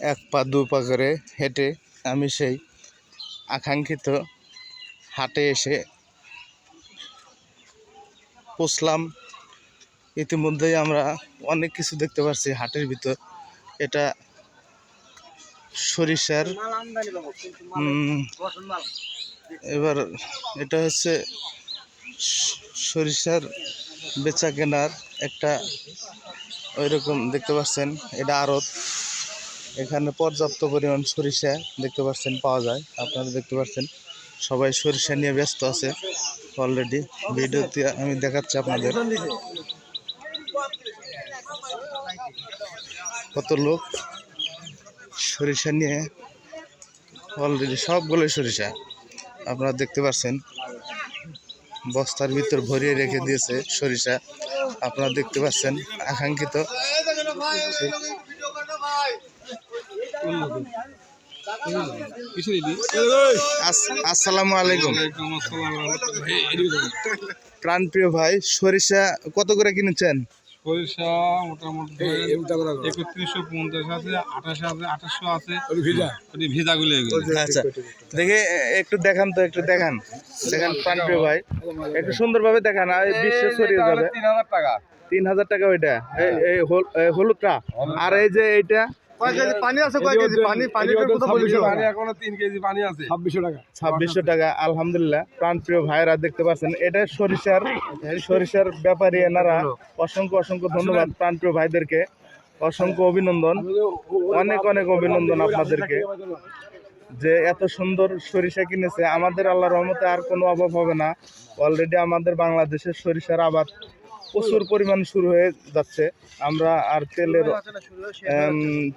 এক পা, দু পা করে হেঁটে আমি সেই আকাঙ্ক্ষিত হাটে এসে পৌঁছলাম ইতিমধ্যেই আমরা অনেক কিছু দেখতে পাচ্ছি হাটের ভিতর। এটা সরিষার এবার এটা হচ্ছে সরিষার বেচা কেনার একটা ওই রকম দেখতে পাচ্ছেন, এটা আড়ত। এখানে পর্যাপ্ত পরিমাণ সরিষা দেখতে পাচ্ছেন, পাওয়া যায়। আপনারা দেখতে পাচ্ছেন, সবাই সরিষা নিয়ে ব্যস্ত আছে অলরেডি ভিডিওতে আমি দেখাচ্ছি আপনাদের। কত লোক সরিষা নিয়ে অলরেডি সবগুলোই সরিষা। আপনারা দেখতে পাচ্ছেন, বস্তার ভিতর ভরিয়ে রেখে দিয়েছে সরিষা। আপনারা দেখতে পাচ্ছেন, আকাঙ্ক্ষিত। আসসালামু আলাইকুম। প্রাণপ্রিয় ভাই সরিষা কত করে কিনেছেন? সরিষা মোটামুটি একত্রিশশো পঞ্চাশ আছে আঠাশ আছে আঠাশশো আছে। ওটি ভিজা? গুলো আচ্ছা দেখে একটু দেখান তো একটু দেখান। দেখান প্রাণপ্রিয় ভাই একটু সুন্দরভাবে দেখান আর বিশ্ব ছড়িয়ে যাবে। তিন হাজার টাকা। তিন হাজার টাকা ওইটা হলুদটা। আর এই যে এইটা পানি আছে কয় কেজি পানি পানি পানি এখনও তিন কেজি পানি আছে। ছাব্বিশশো টাকা। ছাব্বিশশো টাকা আলহামদুলিল্লাহ। প্রাণপ্রিয় ভাইরা দেখতে পাচ্ছেন এটা সরিষার সরিষার ব্যাপারী এনারা। অসংখ্য অসংখ্য ধন্যবাদ প্রাণপ্রিয় ভাইদেরকে। অসংখ্য অভিনন্দন। অনেক অনেক অভিনন্দন আপনাদেরকে। যে এত সুন্দর সরিষা কিনেছে আমাদের আল্লাহ রহমতে আর কোনো অভাব হবে না। অলরেডি আমাদের বাংলাদেশের সরিষার আবাদ প্রচুর পরিমাণ শুরু হয়ে যাচ্ছে। আমরা আর তেলের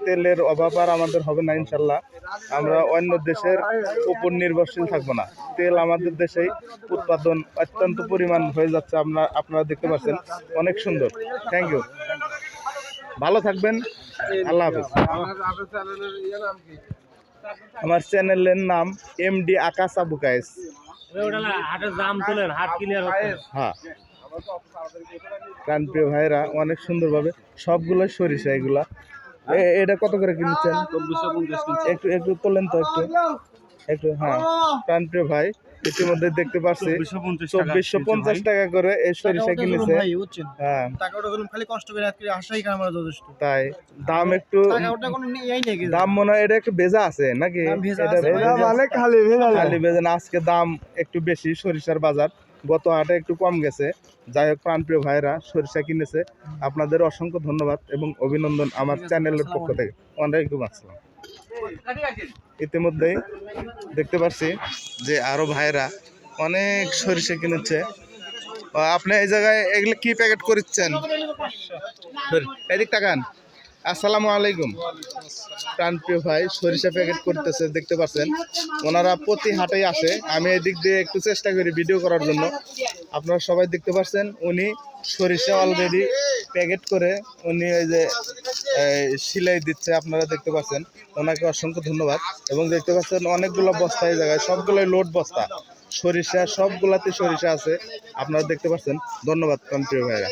তেলের অভাব আর আমাদের হবে না ইনশাল্লাহ। আমরা অন্য দেশের উপর নির্ভরশীল থাকব না। তেল আমাদের দেশেই উৎপাদন অত্যন্ত পরিমাণ হয়ে যাচ্ছে। আপনারা আপনারা দেখতে পাচ্ছেন অনেক সুন্দর। থ্যাংক ইউ ভালো থাকবেন। আল্লাহ হাফিজ। আমার চ্যানেলের নাম এমডি আকাশ আবু কায়েস। হ্যাঁ। প্রাণপ্রিয় ভাইরা অনেক সুন্দরভাবে সবগুলো সরিষা এগুলা। এটা কত করে কিনছেন? একটু একটু তোলেন তো একটু। একটু হ্যাঁ প্রাণপ্রিয় ভাই ইতিমধ্যে দেখতে পাচ্ছি চব্বিশশো পঞ্চাশ টাকা। করে এই সরিষা কিনেছে। হ্যাঁ। টাকাটা খালি কষ্ট করে আজকে আসাই কার যথেষ্ট? তাই দাম একটু টাকাটা কোনো নেই নাকি দাম মনে হয় এটা একটু ভেজা আছে নাকি? দাম ভেজা ভেজা ভেজা খালি ভেজা না আজকে দাম একটু বেশি সরিষার বাজার। গত হাটে একটু কম গেছে। যাই হোক প্রাণপ্রিয় ভাইরা সরিষা কিনেছে। আপনাদের অসংখ্য ধন্যবাদ এবং অভিনন্দন আমার চ্যানেলের পক্ষ থেকে। ওয়ালাইকুম আসসালাম। ইতিমধ্যেই দেখতে পাচ্ছি যে আরও ভাইরা অনেক সরিষা কিনেছে। আপনি এই জায়গায় এগুলো কি প্যাকেট করছেন এদিক তাকান। আসসালামু আলাইকুম। প্রাণপ্রিয় ভাই, সরিষা প্যাকেট করতেছে, দেখতে পাচ্ছেন ওনারা প্রতি হাটেই আসে। আমি এদিক দিয়ে একটু চেষ্টা করি ভিডিও করার জন্য। আপনারা সবাই দেখতে পাচ্ছেন উনি সরিষা অলরেডি প্যাকেট করে, উনি ওই যে সিলাই দিচ্ছে, আপনারা দেখতে পাচ্ছেন। ওনাকে অসংখ্য ধন্যবাদ। এবং দেখতে পাচ্ছেন অনেকগুলো বস্তা এই জায়গায়, সবগুলোই লোড বস্তা। সরিষা, সবগুলাতে সরিষা আছে। আপনারা দেখতে পাচ্ছেন। ধন্যবাদ, প্রিয় ভাইরা।